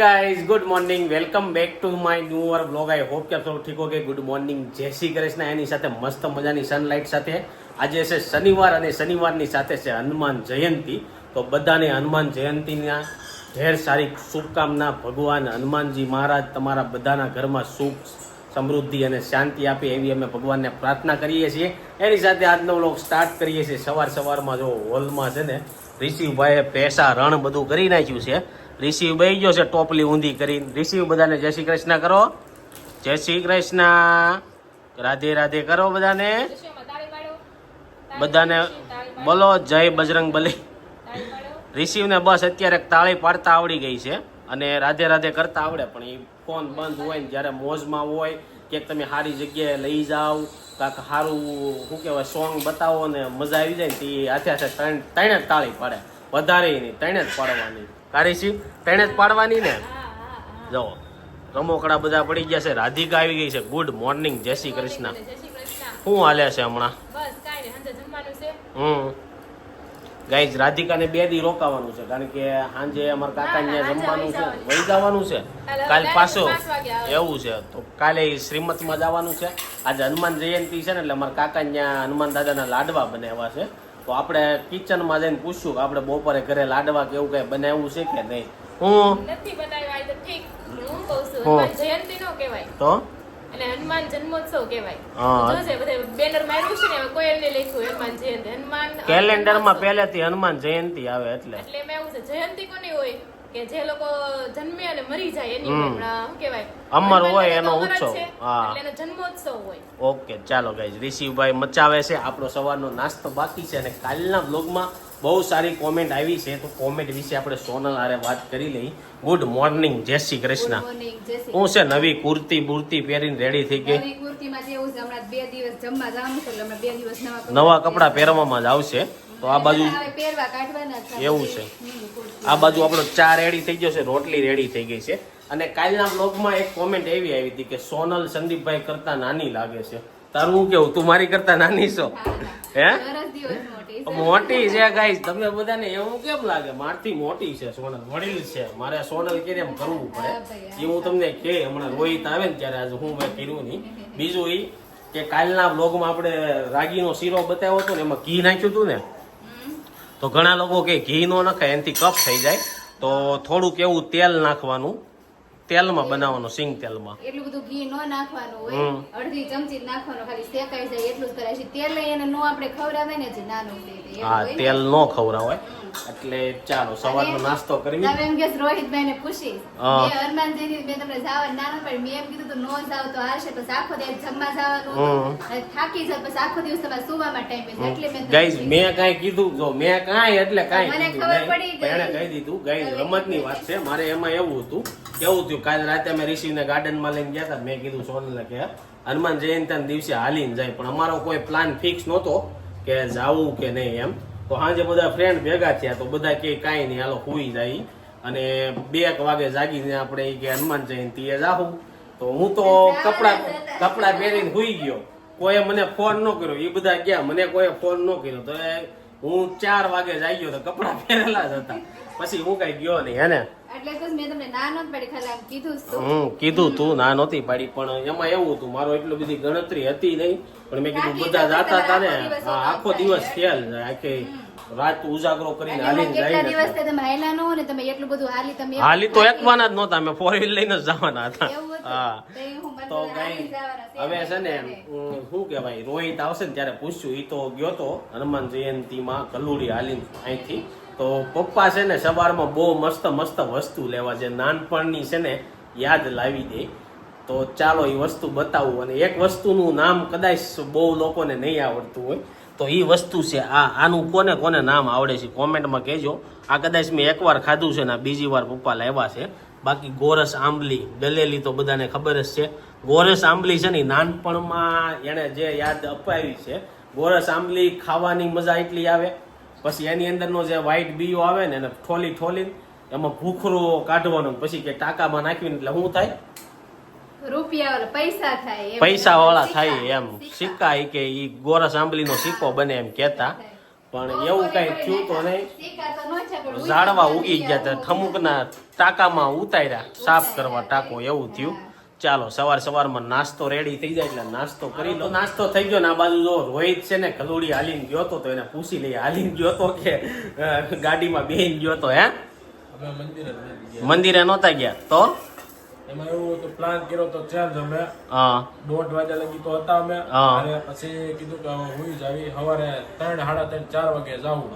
Guys good morning welcome back to my new uh blog I hope કે થોડું ઠીક okay good morning જય શ્રી કૃષ્ણ. એની સાથે મસ્ત મજાની સનલાઇટ સાથે. આજે છે શનિવાર અને શનિવારની સાથે છે હનુમાન જયંતિ. તો બધાને હનુમાન જયંતિના ઢેર સારી શુભકામના. ભગવાન હનુમાનજી મહારાજ તમારા બધાના ઘરમાં સુખ, સમૃદ્ધિ અને શાંતિ આપે એવી અમે ભગવાનને પ્રાર્થના કરીએ છીએ. એની સાથે આજનો બ્લોગ સ્ટાર્ટ કરીએ છીએ. સવાર સવારમાં જો હોલમાં છે ને, ઋષિભાઈએ પૈસા રણ બધું કરી નાખ્યું છે. રિશિવ બેહી ગયો છે ટોપલી ઊંધી કરીને. રિસીવ બધાને જય શ્રી કૃષ્ણ કરો. જય શ્રી કૃષ્ણ. રાધે રાધે કરો બધાને. બધાને બોલો, જય બજરંગ બલી. રિસીવને બસ અત્યારે તાળી પાડતા આવડી ગઈ છે અને રાધે રાધે કરતા આવડે, પણ એ ફોન બંધ હોય ને જ્યારે મોજમાં હોય, ક્યાંક તમે સારી જગ્યાએ લઈ જાઓ, કાંક સારું શું કહેવાય, સોંગ બતાવો ને મજા આવી જાય ને તે હાથે હાથે ત્રણ, ત્રણે તાળી પાડે. વધારે નહીં, ત્રણે જ પાડવાની. કારી તેણે જ પાડવાની ને? જો રમોકડા બધા પડી ગયા છે રાધિકા આવી ગઈ છે. ગુડ મોર્નિંગ જય શ્રી કૃષ્ણ. શું હાલે છે હમણાં? હમ. ગાઈઝ રાધિકાને બે દી રોકાવાનું છે કારણ કે સાંજે અમારા કાકા ત્યાં જમવાનું છે વહી જવાનું છે. કાલ પાછો એવું છે. તો કાલે શ્રીમતમાં જવાનું છે. આજે હનુમાન જયંતિ છે ને એટલે અમારા કાકા ત્યાં હનુમાન દાદાના લાડવા બનાવ્યા છે. તો આપણે કિચનમાં જઈને પૂછ્યું કે આપણે બપોરે ઘરે લાડવા કે એવું કઈ બનાવવું છે કે નહીં? હું? નથી બનાવ્યા તો ઠીક. હું કહું છું. જયંતિ નો કહેવાય. તો? અને હનુમાન જન્મોત્સવ કહેવાય. હા. જોજે બધે બેનર માર્યું છે ને કોઈ એમને લખ્યું હનુમાન જયંતિ. હનુમાન કેલેન્ડરમાં. પહેલેથી હનુમાન જયંતિ આવે એટલે. એટલે મેં એવું છે જયંતિ કોની હોય? કે જે લોકો જન્મે અને મરી જાય એની શું કહેવાય? અમર હોય એનો ઉત્સવ. હા. એટલે જન્મોત્સવ હોય. ઓકે ચાલો ગાઈઝ રિશિવભાઈ મચાવે છે. આપણો સવારનો નાસ્તો બાકી છે અને કાલના બ્લોગમાં બહુ સારી કોમેન્ટ આવી છે. તો કોમેન્ટ વિશે આપણે સોનલ આરે વાત કરી લઈ. ગુડ મોર્નિંગ જય શ્રી કૃષ્ણ. હું છે નવી કુર્તી બુર્તી પહેરીને રેડી થઈ ગઈ. નવી કપડાં પહેરવામાં જ આવશે. તો આ બાજુ. એવું છે. આ બાજુ આપણો ચા રેડી થઈ ગયો છે રોટલી રેડી થઈ ગઈ છે. અને કાલના બ્લોગમાં એક કોમેન્ટ એવી આવી હતી કે સોનલ સંદીપભાઈ કરતા નાની લાગે છે. તારું હું કેવું? તું મારી કરતા નાની છો? હે. મોટી છે. ગાઈસ તમને બધાને એવું કેમ લાગે? મારથી મોટી છે સોનલ. વડીલ છે. મારે સોનલ કે એમ કરવું પડે. એ હું તમને કે હમણાં રોહિત આવે ને ત્યારે આજે હું મેં કર્યું નહીં. બીજું એ કે કાલના બ્લોગમાં આપણે રાગીનો શીરો બતાવ્યો હતો ને એમાં ઘી નાખ્યું હતું ને. તો ઘણા લોકો કે ઘી નો નખાય, એનાથી કફ થઈ જાય. તો થોડુંક એવું તેલ નાખવાનું. તેલમાં બનાવવાનું સિંગ તેલમાં. એટલું બધું ઘી ન નાખવાનું હોય અડધી ચમચી નાખવાનું ખાલી શેકાઈ જાય એટલું જ કરાય છે. તેલ એને નો આપણે ખવડાવે ને જે નાનું હા તેલ નો ખવડાવે એટલે ચાલો સવારનો નાસ્તો કરી તમે એમ કે રોહિતભાઈ ને પૂછી. મેં હનુમાનજીની મેં તમને જવા ના પણ મેં એમ કીધું તો નો જાવ તો હારશે પછી આખો દિવસ જમવા જવાનું. હતું. થાકી જાય પછી આખો દિવસ તમારે સુવામાં ટાઈમ એટલે મેં ગાઈઝ. મેં કાઈ કીધું જો મેં કાઈ એટલે કાઈ મને ખબર પડી ગઈ. એને કહી દીધું ગાઈઝ રમતની વાત છે મારે એમાં એવું હતું કેવું કાલે રાતે અમે ઋષિને ગાર્ડનમાં લઈને ગયા હતા મેં કીધું સોનલને કે હનુમાન જયંતિના દિવસે હાલીને જાય. પણ અમારો કોઈ પ્લાન ફિક્સ નહોતો કે જાવું કે નહીં એમ. તો સાંજે બધા ફ્રેન્ડ ભેગા થયા. તો બધા કે, કાંઈ નહીં, હાલો, હોઈ જાય. અને બે એક વાગે જાગીને આપણે કે, હનુમાન જયંતિએ જાહું તો હું તો કપડા કપડા પહેરીને હોઈ ગયો. કોઈએ મને ફોન ન કર્યો. એ બધા ગયા. મને કોઈ ફોન ન કર્યો. તો હું ચાર વાગે જાગ્યો તો કપડા પહેરેલા જ હતા. પછી હું કઈ ગયો નહીં એટલે તમને ના નહોતી આમ કીધું તો. ના નહોતી પાડી પણ એમાં એવું હતું મારો એટલી બધી ગણતરી હતી નહીં પણ મેં કીધું બધા જાતા હતા ને આખો દિવસ હા, આખો રાત ઉજાગરો કરીને હાલીને જાય ને દિવસ તમે હાલ્યા ન ને તમે એટલું બધું હાલી તમે હાલી તો એકવાના જ નહોતા અમે ફોર વ્હીલ લઈને જવાના હતા. હા. તો એ કઈ હવે છે ને શું કહેવાય રોહિત આવશે ને ત્યારે પૂછ્યું ઈ તો ગયો તો હનુમાન જયંતીમાં કલુડી હાલીને અહીંથી. તો પપ્પા છે ને સવારમાં બહુ મસ્ત મસ્ત વસ્તુ લેવા છે નાનપણની છે ને યાદ લાવી દે. તો ચાલો એ વસ્તુ બતાવું અને એક વસ્તુનું નામ કદાચ બહુ લોકોને નહીં આવડતું હોય, તો એ વસ્તુ છે આ. આનું કોને કોને નામ આવડે છે કોમેન્ટમાં કહેજો. આ કદાચ મેં એકવાર ખાધું છે ને બીજી વાર પપ્પા લાવ્યા છે. બાકી ગોરસ આંબલી, દલેલી તો બધાને ખબર જ છે. ગોરસ આંબલી છે ને નાનપણમાં એણે જે યાદ અપાવી છે, ગોરસ આંબલી ખાવાની મજા એટલી આવે પછી એની અંદરનો જે વ્હાઈટ બીયો આવે ને એને ઠોલી ઠોલી એમાં ભૂખરો કાઢવાનો પછી કે ટાંકામાં નાખીને એટલે શું થાય? પૈસા. વાળા થાય એમ. સિક્કા. સિક્કા કે ઈ ગોરસ આંબલીનો સિક્કો બને એમ કહેતા. પણ એવું કઈ થયું તો નહીં. ન ઝાડવા ઉગી ગયા હતા ઠમુકના ટાંકામાં ઉતાર્યા. સાફ કરવા ટાંકો એવું થયું. ચાલો સવાર સવારમાં નાસ્તો રેડી થઈ જાય એટલે નાસ્તો કરી લો. નાસ્તો થઈ ગયો ને આ બાજુ જો રોહિત છે ને કલોડી હાલીને ગયો તો તો એને પૂછી લઈએ હાલીને ગયો તો કે ગાડીમાં બેહીને ગયો તો હે? મંદિરે નહોતા ગયા. તો? એમાં એવું હતું પ્લાન કર્યો તો ચેન્જ અમે. હા. દોઢ વાગ્યા લગી તો હતા અમે. હા. અને પછી કીધું કે હું જ જાવી સવારે ત્રણ સાડા ત્રણ ચાર વાગે જાવું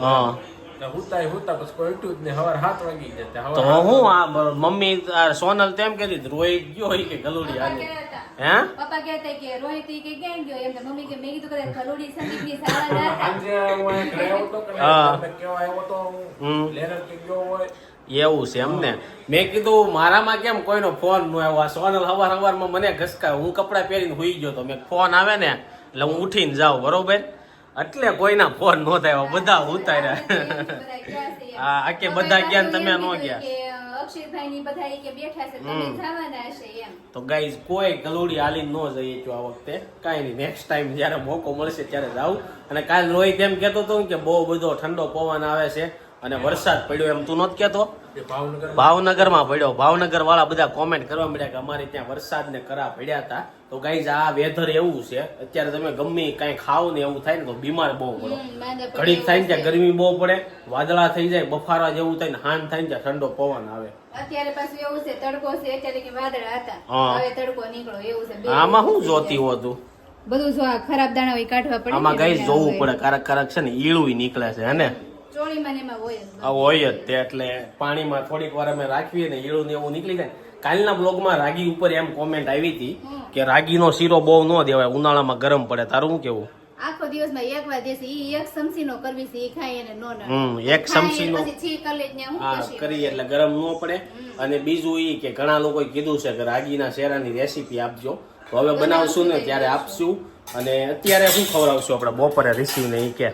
હુતાય હુતા પછી કોઈ ઉઠ્યું જ નહીં. સવારે સાત વાગી ગયા તો હું આ મમ્મી આ સોનલ તેમ કરી રોહિત ગયો હોય કે કલોડી હાલી હે? પપ્પા કહેતા કે રોહિત કે ક્યાં ગયો? એમ મમ્મી કે મેં કીધું કદાચ ખલોડી સંદીપની શાળા જતા. સાંજે હું ઘરે આવ્યો કે કેવા આવ્યો તો હું? લેરર કે ગયો હોય? એવું છે એમને મેં કીધું મારામાં કેમ કોઈનો ફોન નો આવ્યો? આ સોનલ હવાર હવારમાં મને ઘસકા હું કપડાં પહેરીને હોઈ ગયો તો મેં ફોન આવે ને એટલે હું ઉઠીને જાઉં. બરોબર? એટલે કોઈના ફોન નો થાય બધા ઉતાર્યા. છે. હા, આ કે બધા ગયા તમે નો ગયા. છે તો ગાઈઝ કોઈ ગલુડી હાલી ન જઈએ જો આ વખતે. કાંઈ નહીં નેક્સ્ટ ટાઈમ જ્યારે મોકો મળશે ત્યારે જાઉં અને કાલ રોહિત એમ કહેતો હતો કે બહુ બધો ઠંડો પવન આવે છે અને વરસાદ પડ્યો એમ તું નહોત કહેતો. ભાવનગરમાં. પડ્યો. ભાવનગર વાળા બધા કોમેન્ટ કરવા મળ્યા કે અમારે ત્યાં વરસાદ ને કરા પડ્યા હતા. તો ગાઈઝ આ વેધર એવું છે. અત્યારે તમે ગમે કઈ ખાવ ને એવું થાય ને તો બીમાર બહુ પડો. ઘડીક થાય ને ત્યાં ગરમી બહુ પડે વાદળા થઈ જાય બફારા જેવું થાય ને હાન થાય ને ત્યાં ઠંડો પવન આવે. અત્યારે પાછું એવું છે તડકો છે અત્યારે કે વાદળા હતા. હા. હવે તડકો નીકળો એવું છે. આમાં શું જોતી હોતું બધું જો ખરાબ દાણા કાઢવા પડે આમાં ગાઈઝ જોવું પડે કારક કારક છે ને ઈળું નીકળે છે હે ને? હોય જ તે એટલે પાણીમાં થોડીક વાર અમે રાખીએ ને ઈળું ને એવું નીકળી જાય. કાલના બ્લોગમાં રાગી ઉપર એમ કોમેન્ટ આવી હતી કે રાગીનો શીરો બહુ ન દેવાય ઉનાળામાં ગરમ પડે. તારું શું કેવું? આખો દિવસમાં એક વાર દેશે. ઈ એક ચમચી કરવી છે ઈ ખાય એને નો. હમ એક ચમચીનો પછી કરી હું કરીએ એટલે ગરમ ન પડે. અને બીજું ઈ કે ઘણા લોકોએ કીધું છે કે રાગીના શેરાની રેસીપી આપજો. તો હવે બનાવશું ને ત્યારે આપશું. અને અત્યારે શું ખવડાવશું આપણે? બપોરે રિસીવને ઈ કે.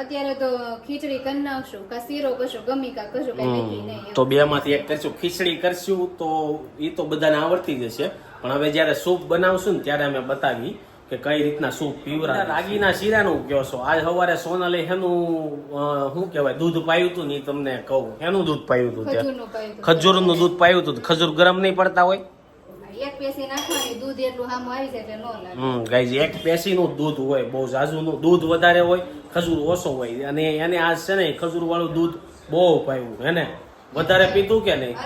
અત્યારે તો ખીચડી કરી નાખશું કા શીરો કરશું ગમી કા કરશું કઈ નક્કી નહીં. તો બે માંથી એક કરશું. ખીચડી કરશું તો એ તો બધાને આવડતી જ હશે. પણ હવે જ્યારે સૂપ બનાવશું ને ત્યારે અમે બતાવી કે કઈ રીતના સૂપ પીવરા રાગીના શીરાનું કહો છો. આજ સવારે સોનાલે એનું શું કહેવાય દૂધ પાયું હતું ને તમને કહું. એનું દૂધ પાયું હતું ત્યાં? ખજૂરનું દૂધ પાયું હતું ખજૂર ગરમ નહીં પડતા હોય? એક પેસી નાખવાની દૂધ એટલું સામું આવી જાય એટલે નો લાગે. હમ એક પેશીનું દૂધ હોય બહુ ઝાઝુનું દૂધ વધારે હોય ખજૂર ઓછો હોય. અને એને આજ છે ને ખજૂર વાળું દૂધ બહુ પાયું હે ને? વધારે પીતું કે નહીં?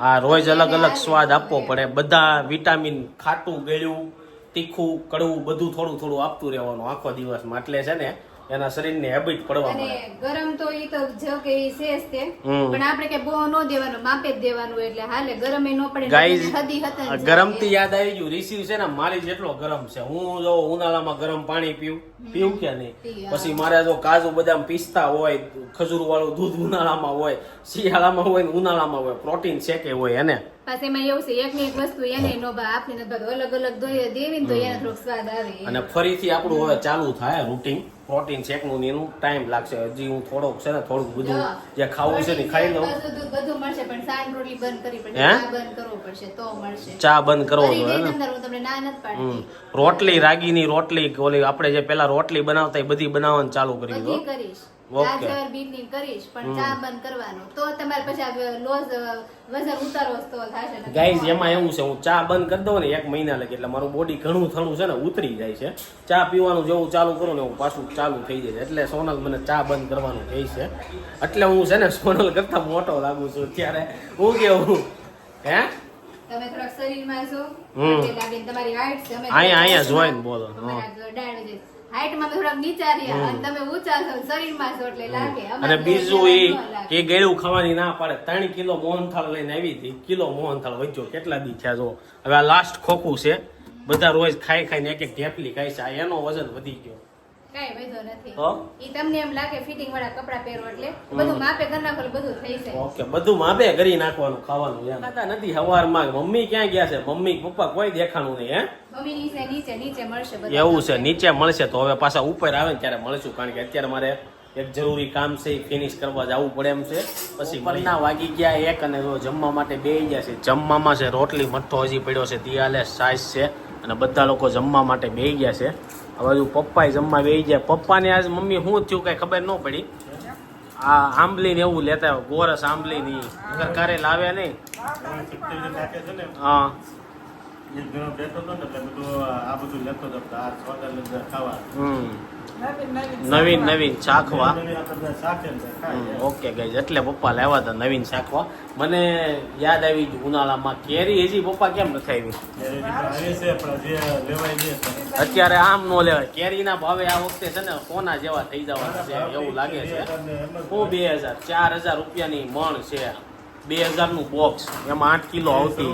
આ રોજ અલગ અલગ સ્વાદ આપવો પડે. બધા વિટામિન ખાટું ગળ્યું તીખું કડવું બધું થોડું થોડું આપતું રહેવાનું આખો દિવસમાં એટલે છે ને એના શરીરને હેબિટ પડવા મળે. ગરમ તો ઈ તો જો કે ઈ છે જ તે. પણ આપણે કે બહુ નો દેવાનું માપે જ દેવાનું એટલે હાલે ગરમ એ નો પડે ને ગાઈઝ હદી હતા ગરમથી યાદ આવી ગયું. રિસીવ છે ને મારી જેટલો ગરમ છે. હું જો ઉનાળામાં ગરમ પાણી પીવું પીવું કે નહીં? પછી મારે જો કાજુ બદામ પિસ્તા હોય ખજૂર વાળું દૂધ ઉનાળામાં હોય શિયાળામાં હોય ને ઉનાળામાં હોય પ્રોટીન શેકે હોય એને? પાછું એમાં એવું છે એક ને એક વસ્તુ એને નો ભાવ. આપણી અલગ અલગ દોઈએ દેવી ને તો એને થોડોક સ્વાદ આવે. અને ફરીથી આપણું હવે ચાલુ થાય રૂટીન પ્રોટીન શેકનું ને એનું ટાઈમ લાગશે. હજી હું થોડોક છે ને થોડુંક બધું જે ખાવું છે ને ખાઈ લઉં. બધું મળશે પણ સાંજ રોટલી બંધ કરવી પડશે? ચા બંધ કરવો પડશે તો મળશે. ચા બંધ કરવો કરી જોઈએ ને? અંદર, હું તમને ના નથી રોટલી રાગીની રોટલી ઓલી આપણે જે પેલા રોટલી બનાવતા એ બધી બનાવવાનું ચાલુ કરી દો કરીશ. ઓકે. બીટની કરીશ પણ ચા બંધ કરવાનું. તો તમારે પછી લોસ વજન ઉતારો તો થશે ગાઈઝ એમાં એવું છે હું ચા બંધ કરી દઉં ને એક મહિના લગે એટલે મારું બોડી ઘણું થણું છે ને ઉતરી જાય છે. ચા પીવાનું જેવું ચાલુ કરું ને હું પાછું ચાલુ થઈ જાય એટલે સોનલ મને ચા બંધ કરવાનું કહે છે. એટલે હું છે ને સોનલ કરતા મોટો લાગુ છું ત્યારે હું કેવું? હે? તમે થોડાક શરીરમાં છો. તમારી હાઈટ છે અહીંયા- અહીંયા જોઈન બોલો. છે. હાઈટમાં તો નીચા રહ્યા અને તમે ઊંચા છો શરીરમાં છો એટલે લાગે. અને બીજું એ કે. એ ગળ્યું ખાવાની ના પાડે. ત્રણ કિલો મોહનથાળ લઈને આવી હતી. કિલો મોહનથાળ વચ્ચો કેટલા દી થયા જો હવે આ લાસ્ટ ખોખું છે. બધા રોજ ખાઈ ખાઈને એક એક ઢેપલી ખાય છે. એનો વજન વધી ગયો. કાંઈ વાંધો નથી. તો ઈ તમને એમ લાગે ફિટિંગ વાળા કપડા પહેરો એટલે બધું માપે કરી નાખો બધું થઈ જાય. ઓકે બધું માપે કરી નાખવાનું ખાવાનું એમ. ખાતા નથી હવારમાં મમ્મી ક્યાં ગયા છે? મમ્મી પપ્પા કોઈ દેખાણું નહીં હે? મમ્મી નીચે નીચે નીચે મળશે બધા એવું છે નીચે મળશે તો હવે પાછા ઉપર આવે ને ત્યારે મળશું કારણ કે અત્યારે મારે એક જરૂરી કામ છે એ ફિનિશ કરવા જવું પડે એમ છે. પછી મરના વાગી ગયા એક અને જો જમવા માટે બે ગયા છે. જમવામાં છે રોટલી મઠ્ઠો હજી પડ્યો છે દિયાલે સાઈઝ છે અને બધા લોકો જમવા માટે બે ગયા છે. આ બાજુ પપ્પાએ જમવા બેસી જાય પપ્પાને આજ મમ્મી શું થયું કઈ ખબર ન પડી? આ આંબલી ને એવું લેતા ગોરસ આંબલી ની કારે લાવ્યા નહીં. હા. હમ. નવીન નવીન શાખવા ઓકે ગઈ એટલે પપ્પા લાવ્યા હતા નવીન શાખવા મને યાદ આવી ઉનાળામાં કેરી હજી પપ્પા કેમ નથી આવી? અત્યારે આમ નો લેવાય. કેરીના ભાવે આ વખતે છે ને કોના જેવા થઈ જવાના છે એવું લાગે છે. હું બે હજાર ચાર હજાર રૂપિયાની મણ છે. બે હજારનું બોક્સ એમાં આઠ કિલો આવતી.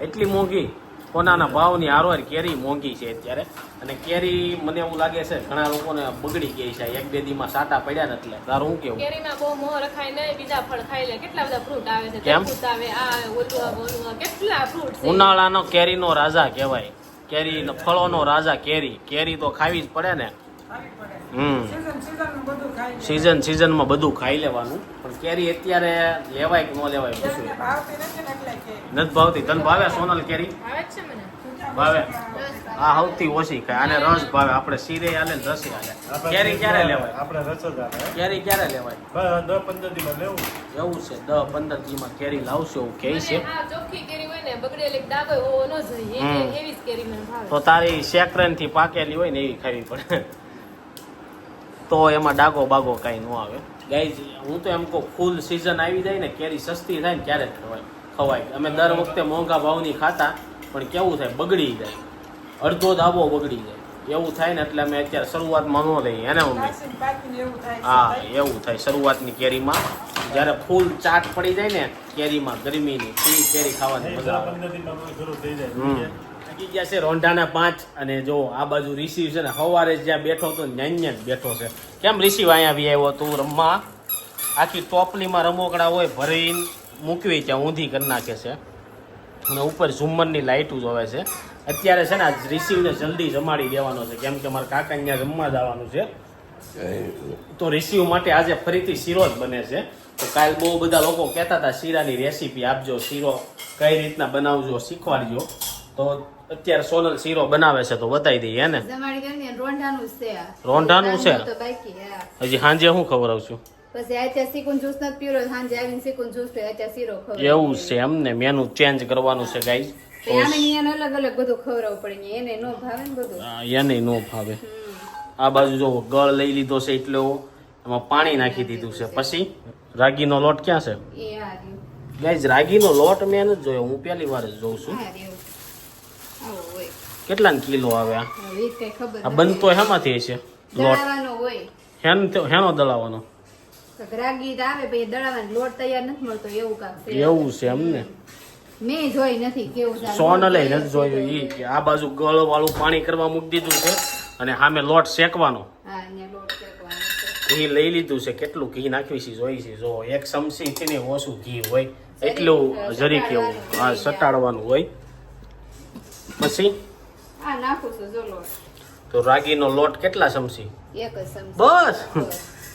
એટલી મોંઘી? સોનાના ભાવની હારવાર કેરી મોંઘી છે અત્યારે. અને કેરી મને એવું લાગે છે ઘણા લોકોને બગડી ગઈ છે. એક બે દીમાં સાટા પડ્યા નથી. એટલે તારું શું કેવું? કેરીમાં બહુ મોહ રખાય ને બીજા ફળ ખાઈ લે. કેટલા બધા ફ્રૂટ આવે છે? કેમ? આવે આ ઓલું ઓલું કેટલા ફ્રૂટ છે? ઉનાળાનો કેરીનો રાજા કહેવાય. કેરી ફળોનો રાજા કેરી. કેરી તો ખાવી જ પડે ને. સીઝન સીઝનમાં બધું ખાઈ લેવાનું. પણ કેરી અત્યારે લેવાય કે ન લેવાય પૂછવું નથી ભાવતી. તને ભાવે સોનલ કેરી? આવે જ છે મને. ભાવે. રસ આ સૌથી ઓછી ખાય. આને રસ ભાવે. આપણે શીરે આલે ને રસી હાલે કેરી ક્યારે લેવાય? આપણે રસોદા કેરી ક્યારે લેવાય? દસ પંદર દીમાં લેવું. એવું છે. દસ પંદર દીમાં કેરી લાવશે એવું કહે છે. ચોખ્ખી કેરી હોય ને બગડેલી ડાઘ હોવો ન જોઈએ. એવી જ કેરી મને ભાવે. તો તારી સેકરનથી પાકેલી હોય ને એવી ખાવી પડે. તો એમાં ડાગો બાગો કાંઈ ન આવે. ગાઈઝ હું તો એમ કહું ફૂલ સિઝન આવી જાય ને કેરી સસ્તી થાય ને ક્યારે જ ખવાય. ખવાય. અમે દર વખતે મોંઘા ભાવની ખાતા પણ કેવું થાય બગડી જાય. અડધો ધાબો બગડી જાય. એવું થાય ને એટલે અમે અત્યારે શરૂઆતમાં ન લઈએ એને અમે. હા એવું થાય શરૂઆતની કેરીમાં. જ્યારે ફૂલ ચાટ પડી જાય ને કેરીમાં ગરમીની તે કેરી ખાવાની મજા આવે. હમ. લાગી ગયા છે રોંઢાના પાંચ અને જો આ બાજુ રિસીવ છે ને, સવારે જ્યાં બેઠો તો ન્યાન જ બેઠો છે. કેમ રિસીવ અહીંયા આવી આવ્યો તું રમવા. આખી ટોપલીમાં રમોકડા હોય, ભરીને મૂકવી ત્યાં ઊંધી કરી નાખે છે. અને ઉપર ઝુમ્મરની લાઇટું જોવે છે. અત્યારે છે ને, આ રિસીવને જલ્દી જમાડી દેવાનો છે. કેમ કે મારા કાકા ત્યાં જમવા જવાનું છે. તો રિસીવ માટે આજે ફરીથી શીરો જ બને છે. તો કાલ બહુ બધા લોકો કહેતા હતા, શીરાની રેસીપી આપજો, શીરો કઈ રીતના બનાવજો, શીખવાડજો. તો અત્યારે સોનલ શીરો બનાવે છે તો બતાવી દઈએ ને? ને રોંઢાનું છે. રોંઢાનું છે? હજી સાંજે હું ખબર આવશું. એવું છે એમને મેનુ ચેન્જ કરવાનું છે ગાઈઝ એને નો ભાવે ને નો આ બાજુ જો ગળ લઈ લીધો છે એટલે એમાં પાણી નાખી દીધું છે. પછી રાગીનો લોટ ક્યાં છે? ગાઈઝ રાગીનો લોટ મેં નથી જોયો હું પહેલી વાર જ જોઉં છું. કેટલા કિલો આવે? આ આ બનતો હેમાંથી છે? લોટ. હેન હેનો દળાવાનો તો રાગી તો આવે પછી દળાવાનો લોટ તૈયાર નથી મળતો એવું કામ છે. એવું છે એમને મેં જોઈ નથી કેવું સોનલે નથી જોયું ઈ આ બાજુ ગળ વાળું પાણી કરવા મૂકી દીધું છે અને સામે લોટ શેકવાનો. છે. ઘી લઈ લીધું છે. કેટલું ઘી નાખ્યું છે? જોઈ છે. જો એક ચમચી થી ને ઓછું ઘી હોય. એટલું જરી કેવું. હા સટાડવાનું હોય. પછી? આ નાખું છું જો લોટ. તો રાગીનો લોટ કેટલા ચમચી? એક જ ચમચી. બસ.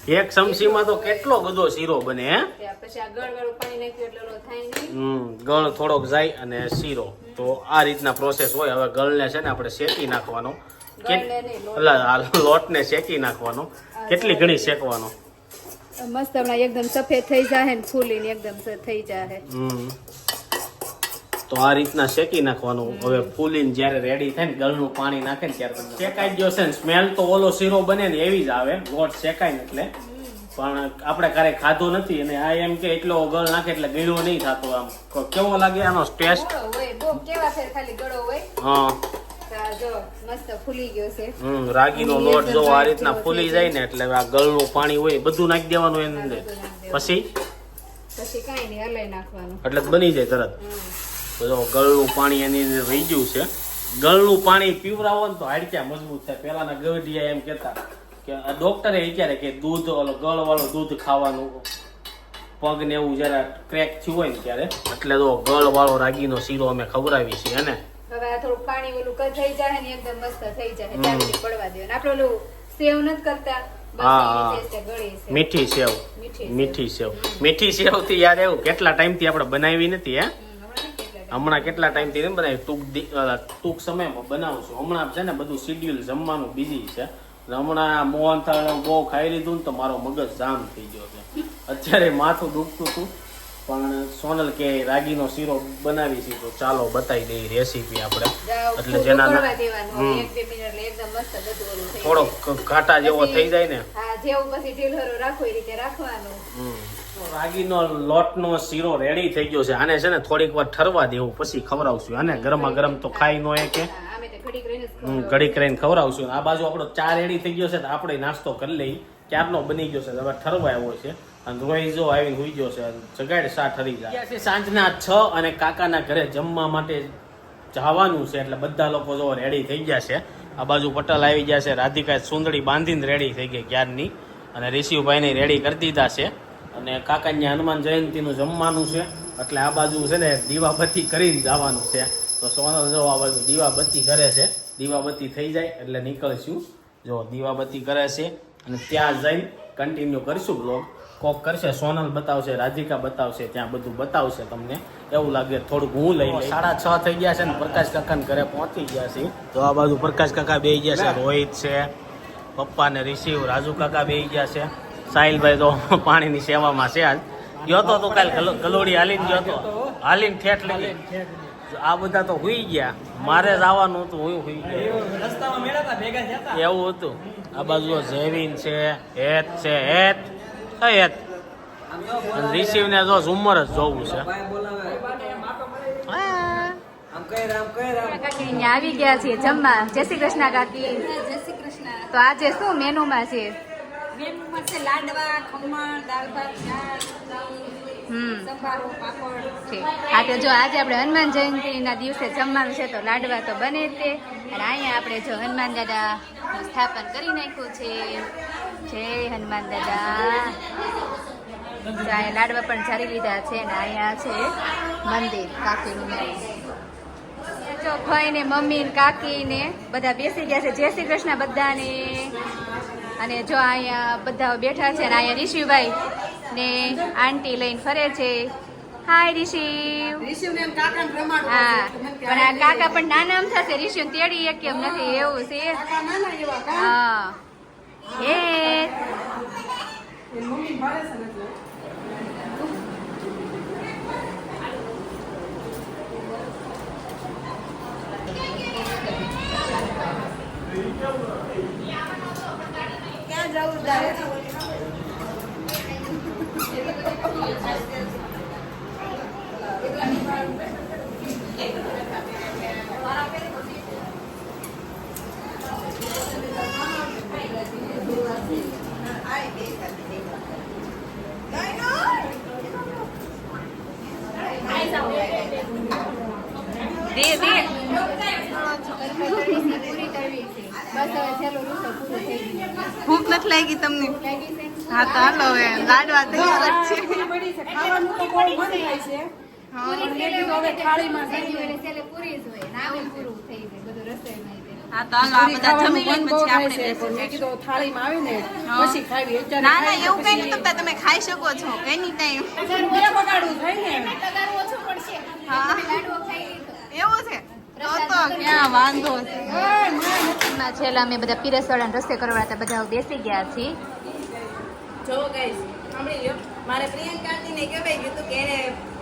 એક ચમચીમાં તો કેટલો બધો શીરો બને હે? પછી આ ગળ વાળું પાણી નાખ્યું એટલે ઓલો થાય નહીં. હમ ગળ થોડોક જાય અને શીરો. તો આ રીતના પ્રોસેસ હોય. હવે ગળને છે ને આપણે શેકી નાખવાનો. લોટને. શેકી નાખવાનો. કેટલી ઘણી શેકવાનો? મસ્ત હમણાં એકદમ સફેદ થઈ જાય ને ફૂલીને એકદમ થઈ જાય હમ. તો આ રીતના શેકી નાખવાનું. હવે ફૂલીને જ્યારે રેડી થાય ને ગળનું પાણી નાખે ને ત્યારે શેકાઈ ગયો છે ને સ્મેલ તો ઓલો શીરો બને ને એવી જ આવે. ગોટ શેકાય ને એટલે. પણ આપણે ક્યારેય ખાધો નથી અને આ એમ કે એટલો ગળ નાખે એટલે ગળ્યો નહીં થતો આમ. કેવો લાગે આનો ટેસ્ટ ગળો ગળો હા. રાગીનો લોટ જો આ રીતના ફૂલી જાય ને એટલે આ ગળનું પાણી હોય બધું નાખી દેવાનું એની અંદર. પછી? પછી કાંઈ નહીં હલાઈ નાખવાનું. એટલે બની જાય તરત. જો ગળનું પાણી એની અંદર રહી ગયું છે. ગળનું પાણી પીવરાવો ને તો હાડક્યા મજબૂત થાય. પેલાના ગઢિયા એમ કહેતા કે ડોક્ટરે વિચારે કે દૂધ ઓલો ગળ વાળું દૂધ ખાવાનું પગ ને એવું જરા ક્રેક થયું હોય ને ત્યારે. એટલે તો ગળ વાળો રાગીનો શીરો અમે ખવડાવી છીએ ને? હવે આ થોડું પાણી ઓલું થઈ જાય ને એકદમ મસ્ત થઈ જાય. ત્યાં પડવા દેવાનું. આપણે ઓલું સેવ નથી કરતા. હા, હા. જે છે ગળી છે. મીઠી સેવ. મીઠી સેવ. મીઠી સેવ. થી યાર એવું કેટલા ટાઈમથી આપણે બનાવી નથી હે? હમણાં કેટલા ટાઈમથી નહીં બનાવી ટૂંક ટૂંક સમયમાં બનાવું છું. હમણાં છે ને બધું શિડ્યુલ જમવાનું બીજી છે. હમણાં મોહનથાળ બહુ ખાઈ લીધું ને તો મારો મગજ જામ થઈ ગયો છે. અત્યારે માથું દુખતું હતું. પણ સોનલ કે રાગીનો શીરો બનાવી છે તો ચાલો બતાવી દઈએ રેસીપી આપણે. એટલે જેના ઉકળવા દેવાનું. હોય. હમ. એક બે મિનિટ એટલે એકદમ મસ્ત બધું ઓલું થઈ થોડો ઘાટા જેવો થઈ જાય ને. જેવું પછી ઢીલહરો રાખો એ રીતે રાખવાનું. હમ. રાગીનો લોટનો શીરો રેડી થઈ ગયો છે. આને છે ને થોડીક વાર ઠરવા દેવું પછી ખવડાવશું. આને ગરમા ગરમ તો ખાઈ નો એ કે હા, ઘડીક રહીને ખવડાવશું આ બાજુ આપણો ચા રેડી થઈ ગયો છે તો આપણે નાસ્તો કરી લઈ. ક્યારનો બની ગયો છે? હવે ઠરવા આવ્યો છે. અને રોઈ જો આવીને હોઈ ગયો છે જગાડ સા ઠરી જાય. છે સાંજના છ અને કાકાના ઘરે જમવા માટે જવાનું છે એટલે બધા લોકો જો રેડી થઈ ગયા છે. આ બાજુ પટેલ આવી ગયા છે રાધિકા સુંદડી બાંધીને રેડી થઈ ગઈ ક્યારની. અને ઋષિભાઈને રેડી કરી દીધા છે. અને કાકાની હનુમાન જયંતીનું જમવાનું છે. એટલે આ બાજુ છે ને દીવાબત્તી કરીને જવાનું છે. તો સોનલ જો આ બાજુ દીવાબત્તી કરે છે. દીવાબત્તી થઈ જાય એટલે નીકળશું. જો દીવાબત્તી કરે છે અને ત્યાં જઈ કન્ટિન્યુ કરીશું બ્લોગ કોક કરશે સોનલ બતાવશે રાધિકા બતાવશે ત્યાં બધું બતાવશે તમને. એવું લાગે થોડુંક હું લઈ સાડા છ થઈ ગયા છે ને પ્રકાશ કાકાને ઘરે પહોંચી ગયા છે. તો આ બાજુ પ્રકાશ કાકા બે ગયા છે રોહિત છે પપ્પા ને રિસીવ રાજુ કાકા બે ગયા છે. સાહિલભાઈ તો પાણીની સેવામાં છે આજ. ગયો તો તું કાલ ગલોડી હાલીને ગયો તો? હાલીને ઠેઠ લગી આ બધા તો હુઈ ગયા. મારે જ આવવાનું હતું હું હુઈ ગયા. એવું હતું. આ બાજુ જેવિન છે હેત છે હેત હેત. રિસીવ ને જો ઝુમર જ જોવું છે. આવી ગયા છે જમવા. જય શ્રી કૃષ્ણ કાકી. જય શ્રી કૃષ્ણ. તો આજે શું મેનુમાં છે? મેનુમાં છે લાડવા ખમણ દાળ ભાત હા તો જો આજે આપણે હનુમાન જયંતિના દિવસે જમવાનું છે તો લાડવા તો બને તે. અને અહીંયા આપણે જો હનુમાન દાદા સ્થાપન કરી નાખ્યું છે. જય હનુમાન દાદા. તો અહીંયા લાડવા પણ જારી લીધા છે અને અહીંયા છે મંદિર કાકીનું મંદિર. જો ભાઈ ને મમ્મી ને કાકી ને બધા બેસી ગયા છે. જય શ્રી કૃષ્ણ બધાને. અને જો અહીંયા બધા બેઠા છે અને અહીંયા ઋષિભાઈ ને આંટી લઈને ફરે છે. હાય ઋષિ. હા પણ આ કાકા પણ નાના આમ થશે ઋષિવ તેડી એક કેમ નથી એવું છે. હા. હે. દે દે. બસ હવે છેલ્લું રૂસો પૂરું થઈ ભૂખ નથી લાગી તમને? હા તો હાલો હવે લાડવા તૈયાર જ છે. હા તો હાલો આ બધા જમી લઈને પછી આપણે બેસી મેં કીધું થાળીમાં આવે ને પછી ખાવી ના ના એવું કઈ નથી તમે ખાઈ શકો છો એની ટાઈમ બે બગાડવું થાય ને પગાર ઓછો પડશે હા. તમે લાડવો ખાઈ લીધો એવું છે તો તો ક્યાં વાંધો છેલ્લા અમે બધા પીરસવાળાને રસ્તે કરવા હતા બધા બેસી ગયા છીએ. જો ગાઈસ સાંભળી લ્યો. મારે પ્રિયંકા કહેવાય ગયું હતું કે એને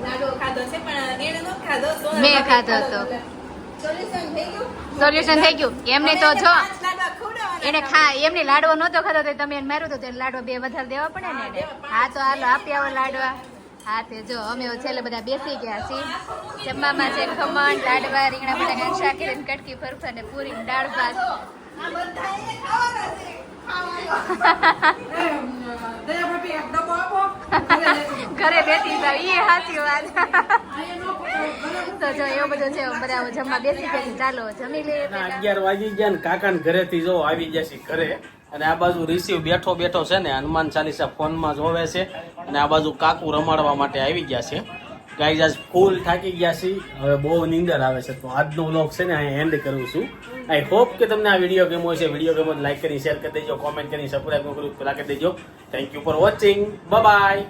લાડવો ખાધો છે પણ એને નહોતો ખાધો સોનલ મેં ખાધો હતો. સોલ્યુશન થઈ ગયું? સોલ્યુશન થઈ ગયું. એમને તો જો એને ખા એમને લાડવો નહોતો ખાધો તો તમે એને માર્યું તો લાડવા લાડવો બે વધારે દેવા પડે ને હા તો હાલો આપી આવો લાડવા. હા તે જો અમે છેલ્લે બધા બેસી ગયા છીએ. જમવામાં છે ખમણ લાડવા રીંગણા બટાકા શાક કરીને કટકી ફરફર ને પૂરી દાળ ભાત. ઘરે બેસી જાવ એ સાચી વાત. તો જો એવો બધો છે બધા જમવા બેસી ગયા ચાલો જમી લઈએ અગિયાર વાગી ગયા ને કાકા ઘરેથી જો આવી ગયા છે ઘરે. અને આ બાજુ રિસીવ બેઠો બેઠો છે ને, હનુમાન ચાલીસા ફોનમાં જોવે છે અને આ બાજુ કાકુ રમાડવા માટે આવી ગયા છે. ગાઈઝ આજ ફૂલ થાકી ગયા છે હવે બહુ નીંદર આવે છે, તો આજનો વ્લોગ છે ને અહીં એન્ડ કરું છું. આઈ હોપ કે તમને આ વીડિયો ગેમો છે વીડિયો ગેમો લાઈક કરી શેર કરી દેજો કોમેન્ટ કરી સબસ્ક્રાઈબ કરી કરી દેજો. Thank you for watching bye